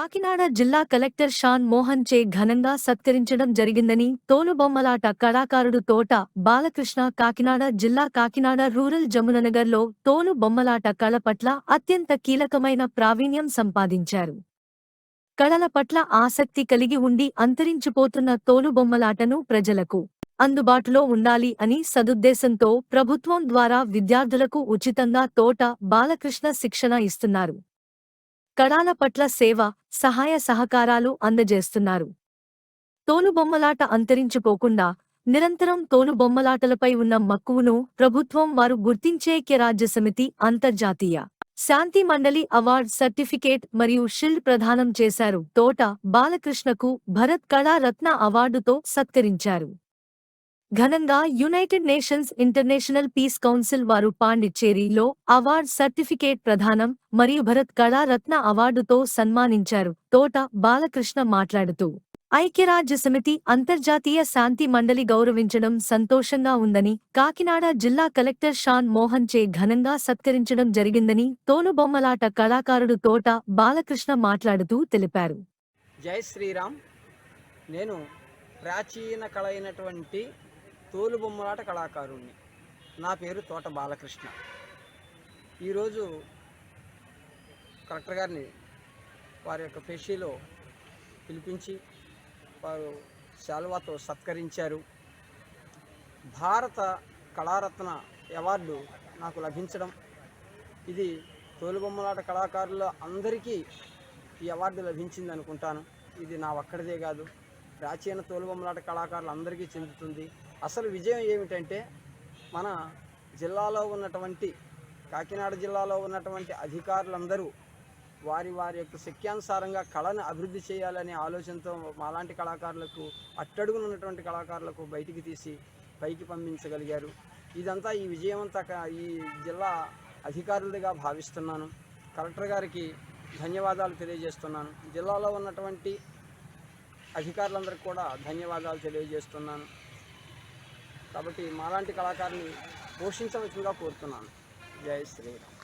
కాకినాడ జిల్లా కలెక్టర్ షాన్ మోహన్ చే ఘనంగా సత్కరించడం జరిగిందని తోలుబొమ్మలాట కళాకారుడు తోట బాలకృష్ణ కాకినాడ జిల్లా కాకినాడ రూరల్ జముననగర్లో తోలు బొమ్మలాట కళ పట్ల అత్యంత కీలకమైన ప్రావీణ్యం సంపాదించారు. కళల పట్ల ఆసక్తి కలిగి ఉండి అంతరించిపోతున్న తోలుబొమ్మలాటను ప్రజలకు అందుబాటులో ఉండాలి అని సదుద్దేశంతో ప్రభుత్వం ద్వారా విద్యార్థులకు ఉచితంగా తోట బాలకృష్ణ శిక్షణ ఇస్తున్నారు. కడాల పట్ల సేవ సహాయ సహకారాలు అందజేస్తున్నారు. తోలుబొమ్మలాట అంతరించిపోకుండా నిరంతరం తోలుబొమ్మలాటలపై ఉన్న మక్కువను ప్రభుత్వం వారు గుర్తించే రాజ్య సమితి అంతర్జాతీయ శాంతి మండలి అవార్డ్ సర్టిఫికేట్ మరియు షిల్డ్ ప్రదానం చేశారు. తోట బాలకృష్ణకు భరత్ కళారత్న అవార్డుతో సత్కరించారు. ఘనంగా united nations international peace council వారు పాండిచ్చేరిలో అవార్డ్ సర్టిఫికేట్ ప్రదానం మరియు భరత్ కళా రత్న అవార్డుతో సన్మానించారు. తోట బాలకృష్ణ మాట్లాడుతూ ఐక్యరాజ్య సమితి అంతర్జాతీయ శాంతి మండలి గౌరవించడం సంతోషంగా ఉందని కాకినాడ జిల్లా కలెక్టర్ షాన్ మోహన్ చే ఘనంగా సత్కరించడం జరిగిందని తోలుబొమ్మలాట కళాకారుడు తోట బాలకృష్ణ మాట్లాడుతూ తెలిపారు. జై శ్రీరామ్. నేను ప్రాచీన కళ అయినటువంటి తోలుబొమ్మలాట కళాకారుణ్ణి. నా పేరు తోట బాలకృష్ణ. ఈరోజు కలెక్టర్ గారిని వారి యొక్క పేషీలో పిలిపించి వారు శాలువాతో సత్కరించారు. భారత కళారత్న అవార్డు నాకు లభించడం ఇది తోలుబొమ్మలాట కళాకారుల అందరికీ ఈ అవార్డు లభించింది అనుకుంటాను ఇది నా ఒక్కడిదే కాదు. ప్రాచీన తోలుబొమ్మలాట కళాకారులు అందరికీ చెందుతుంది. అసలు విజయం ఏమిటంటే మన జిల్లాలో ఉన్నటువంటి కాకినాడ జిల్లాలో ఉన్నటువంటి అధికారులందరూ వారి వారి యొక్క శక్యానుసారంగా కళను అభివృద్ధి చేయాలనే ఆలోచనతో మాలాంటి కళాకారులకు అట్టడుగున ఉన్నటువంటి కళాకారులకు బయటికి తీసి పైకి పంపించగలిగారు. ఇదంతా ఈ విజయవంత ఈ జిల్లా అధికారులుగా భావిస్తున్నాను. కలెక్టర్ గారికి ధన్యవాదాలు తెలియజేస్తున్నాను. జిల్లాలో ఉన్నటువంటి అధికారులందరికీ కూడా ధన్యవాదాలు తెలియజేస్తున్నాను. కాబట్టి మాలాంటి కళాకారుని పోషించవలసిందిగా కోరుతున్నాను. జై శ్రీరామ్.